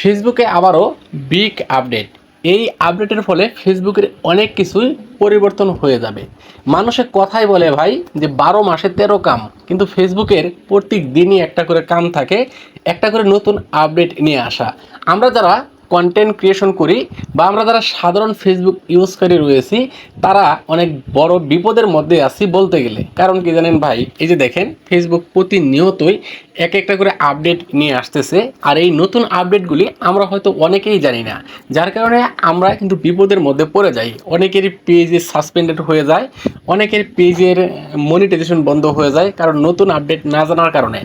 ফেসবুকে আবারও big update এই আপডেটের ফলে ফেসবুকের অনেক কিছুই পরিবর্তন হয়ে যাবে। মানুষের কথাই বলে ভাই যে বারো মাসে তেরো কাম, কিন্তু ফেসবুকের প্রত্যেক দিনই একটা করে কাম থাকে, একটা করে নতুন আপডেট নিয়ে আসা। আমরা যারা কন্টেন্ট ক্রিয়েশন করি বা আমরা যারা সাধারণ ফেসবুক ইউজকারী রয়েছি, তারা অনেক বড় বিপদের মধ্যে আছি বলতে গেলে। কারণ কি জানেন ভাই? এই যে দেখেন ফেসবুক প্রতিনিয়তই এক একটা করে আপডেট নিয়ে আসতেছে। আর এই নতুন আপডেটগুলি আমরা হয়তো অনেকেই জানি না। যার কারণে আমরা কিন্তু বিপদের মধ্যে পড়ে যাই। অনেকেরই পেজে সাসপেন্ডেড হয়ে যায়, অনেকের পেজের মনিটাইজেশন বন্ধ হয়ে যায়, কারণ নতুন আপডেট না জানার কারণে।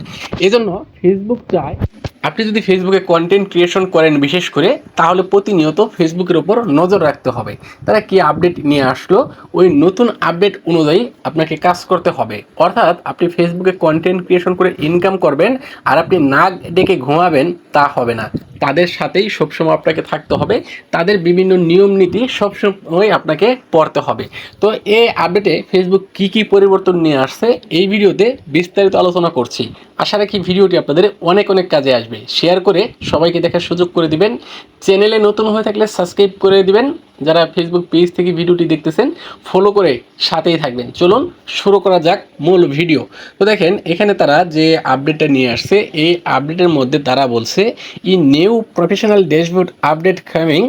এজন্য ফেসবুক চায় আপনি যদি ফেসবুকে কন্টেন্ট ক্রিয়েশন করেন বিশেষ করে, তাহলে প্রতিনিয়ত ফেসবুকের ওপর নজর রাখতে হবে। তারা কি আপডেট নিয়ে আসলো? ওই নতুন আপডেট অনুযায়ী আপনাকে কাজ করতে হবে। অর্থাৎ আপনি ফেসবুকে কন্টেন্ট ক্রিয়েশন করে ইনকাম করবেন, আর আপনি নাক ডেকে ঘুমাবেন, তা হবে না। তাদের সাথেই সবসময় আপনাকে থাকতে হবে। তাদের বিভিন্ন নিয়ম নীতি সবসময় আপনাকে পড়তে হবে। তো এই আপডেটে ফেসবুক কি কি পরিবর্তন নিয়ে আসছে, এই ভিডিওতে বিস্তারিত আলোচনা করছি। আশা রাখি ভিডিওটি আপনাদের অনেক অনেক কাজে আসবে। শেয়ার করে সবাইকে দেখার সুযোগ করে দিবেন। চ্যানেলে নতুন হয়ে থাকলে সাবস্ক্রাইব করে দিবেন। যারা ফেসবুক পেজ থেকে ভিডিওটি দেখতেছেন ফলো করে সাথেই থাকবেন। চলুন শুরু করা যাক মূল ভিডিও। তো দেখেন, এখানে তারা যে আপডেটটা নিয়ে আসছে, এই আপডেটের মধ্যে তারা বলছে, a new professional dashboard update coming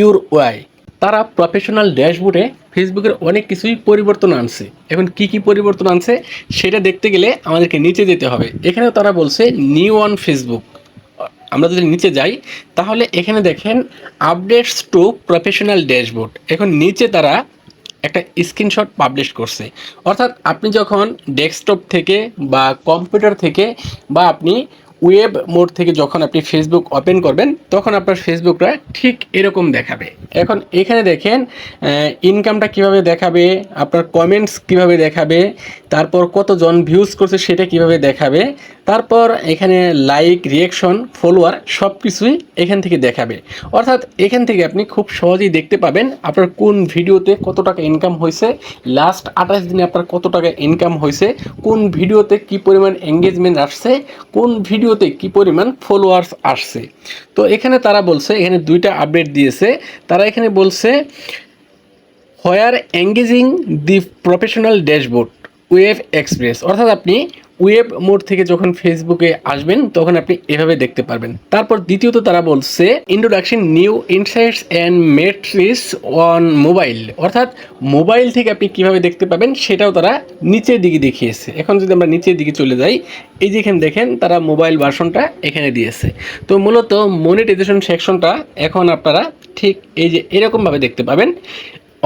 your way তারা প্রফেশনাল ড্যাশবোর্ডে ফেসবুকের অনেক কিছুই পরিবর্তন আনছে। এখন কি কি পরিবর্তন আনছে, সেটা দেখতে গেলে আমাদেরকে নিচে যেতে হবে। এখানেও তারা বলছে নিউ অন ফেসবুক আমরা যদি নিচে যাই, তাহলে এখানে দেখেন আপডেটস টু প্রফেশনাল ড্যাশবোর্ড এখন নিচে তারা একটা স্ক্রিনশট পাবলিশ করছে। অর্থাৎ আপনি যখন ডেস্কটপ থেকে বা কম্পিউটার থেকে বা আপনি ওয়েব মোড থেকে যখন আপনি ফেসবুক ওপেন করবেন, তখন আপনার ফেসবুকটা ঠিক এরকম দেখাবে। এখন এখানে দেখেন ইনকামটা কীভাবে দেখাবে, আপনার কমেন্টস কীভাবে দেখাবে, তারপর কতজন ভিউজ করছে সেটা কীভাবে দেখাবে তারপর এখানে লাইক রিয়েকশন ফলোয়ার সব কিছুই এখান থেকে দেখাবে। অর্থাৎ এখান থেকে আপনি খুব সহজেই দেখতে পাবেন আপনার কোন ভিডিওতে কত টাকা ইনকাম হয়েছে লাস্ট আঠাশ দিনে আপনার কত টাকা ইনকাম হয়েছে, কোন ভিডিওতে কি পরিমাণ এঙ্গেজমেন্ট আসছে, কোন ভিডিওতে কি পরিমাণ ফলোয়ার্স আসছে। তো এখানে তারা বলছে, এখানে দুইটা আপডেট দিয়েছে। তারা এখানে বলছে where engaging the professional dashboard web express অর্থাৎ আপনি ওয়েব মোড থেকে যখন ফেসবুকে আসবেন, তখন আপনি এভাবে দেখতে পারবেন। তারপর দ্বিতীয়ত তারা বলছে introduction new insights and metrics on mobile অর্থাৎ মোবাইল থেকে আপনি কীভাবে দেখতে পাবেন, সেটাও তারা নিচের দিকে দেখিয়েছে। এখন যদি আমরা নিচের দিকে চলে যাই, এই যে এখানে দেখেন, তারা মোবাইল ভার্সনটা এখানে দিয়েছে। তো মূলত মনিটাইজেশন সেকশনটা এখন আপনারা ঠিক এই যে এরকমভাবে দেখতে পাবেন।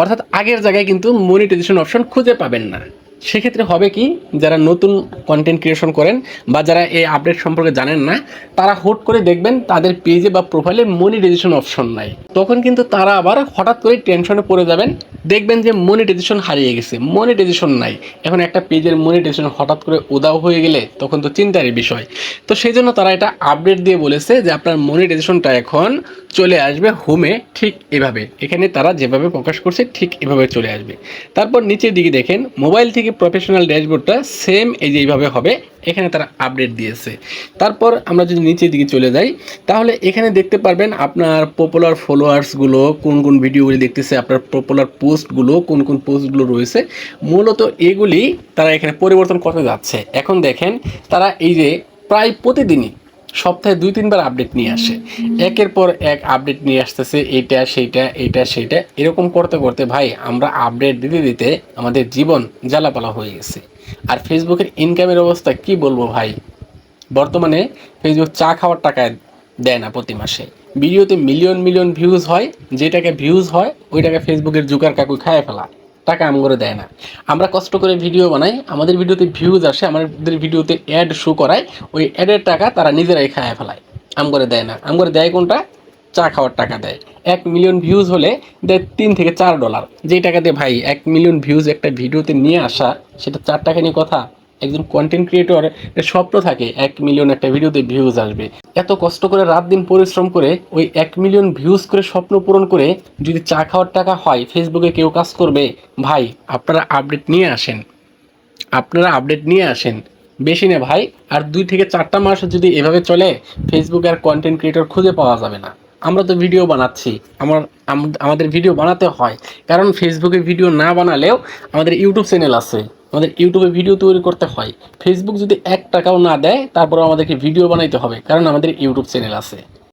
অর্থাৎ আগের জায়গায় কিন্তু মনিটাইজেশন অপশন খুঁজে পাবেন না। সেক্ষেত্রে হবে কি, যারা নতুন কন্টেন্ট ক্রিয়েশন করেন বা যারা এই আপডেট সম্পর্কে জানেন না, তারা হুট করে দেখবেন তাদের পেজে বা প্রোফাইলে মনিটাইজেশন অপশন নাই। তখন কিন্তু তারা আবার হঠাৎ করে টেনশনে পড়ে যাবেন, দেখবেন যে মনিটাইজেশন হারিয়ে গেছে মনিটাইজেশন নাই। এখন একটা পেজের মনিটাইজেশন হঠাৎ করে উদাও হয়ে গেলে তখন তো চিন্তারই বিষয়। তো সেই জন্য তারা এটা আপডেট দিয়ে বলেছে যে আপনার মনিটাইজেশনটা এখন চলে আসবে হোমে ঠিক এভাবে। এখানে তারা যেভাবে প্রকাশ করছে ঠিক এভাবে চলে আসবে। তারপর নিচের দিকে দেখেন মোবাইল থেকে প্রফেশনাল ড্যাশবোর্ডটা সেম এই যে এইভাবে হবে, এখানে তারা আপডেট দিয়েছে। তারপর আমরা যদি নিচের দিকে চলে যাই, তাহলে এখানে দেখতে পারবেন আপনার পপুলার ফলোয়ার্সগুলো কোন কোন ভিডিওগুলি দেখতেছে, আপনার পপুলার পোস্টগুলো কোন কোন পোস্টগুলো রয়েছে। মূলত এগুলি তারা এখানে পরিবর্তন করতে যাচ্ছে। এখন দেখেন, তারা এই যে প্রায় প্রতিদিনই সপ্তাহে দুই তিনবার আপডেট নিয়ে আসে। একের পর এক আপডেট নিয়ে আসতেছে এইটা সেইটা এইটা সেইটা। এরকম করতে করতে ভাই আমরা আপডেট দিতে দিতে আমাদের জীবন জ্বালাপালা হয়ে গেছে। আর ফেসবুকের ইনকামের অবস্থা কি বলব ভাই? বর্তমানে ফেসবুক চা খাওয়ার টাকায় দেয় না প্রতি মাসে। ভিডিওতে মিলিয়ন মিলিয়ন ভিউজ হয় যেটাকে ভিউজ হয় ওইটাকে ফেসবুকের জুকার কাকু খায় ফেলা টাকা আম করে দেয় না। আমরা কষ্ট করে ভিডিও বানাই, আমাদের ভিডিওতে ভিউজ আসে, আমাদের ভিডিওতে অ্যাড শো করায়, ওই অ্যাডের টাকা তারা নিজেরাই খায় ফেলায়। আম করে দেয় না। আম করে দেয় কোনটা? চা খাওয়ার টাকা দেয়। এক মিলিয়ন ভিউজ হলে দেয় তিন থেকে চার ডলার যেই টাকা দিয়ে ভাই, এক মিলিয়ন ভিউজ একটা ভিডিওতে নিয়ে আসা, সেটা চার টাকা নিয়ে কথা? একজন কন্টেন্ট ক্রিয়েটর স্বপ্ন থাকে, এক মিলিয়ন একটা ভিডিওতে ভিউজ আসবে। এত কষ্ট করে রাত দিন পরিশ্রম করে ওই এক মিলিয়ন ভিউজ করে স্বপ্ন পূরণ করে যদি চা খাওয়ার টাকা হয় ফেসবুকে কেউ কাজ করবে, ভাই, আপনারা আপডেট নিয়ে আসেন। আপনারা আপডেট নিয়ে আসেন। বেশি না ভাই, আর দুই থেকে চারটা মাস যদি এভাবে চলে ফেসবুকে আর কন্টেন্ট ক্রিয়েটর খুঁজে পাওয়া যাবে না। আমরা তো ভিডিও বানাচ্ছি। আমার আমাদের ভিডিও বানাতে হয়। কারণ ফেসবুকে ভিডিও না বানালেও আমাদের ইউটিউব চ্যানেল আছে। আমাদের ইউটিউবে ভিডিও তৈরি করতে হয়। ফেসবুক যদি এক টাকাও না দেয় তারপরে আমাদেরকে ভিডিও বানাইতে হবে, কারণ আমাদের ইউটিউব চ্যানেল আছে।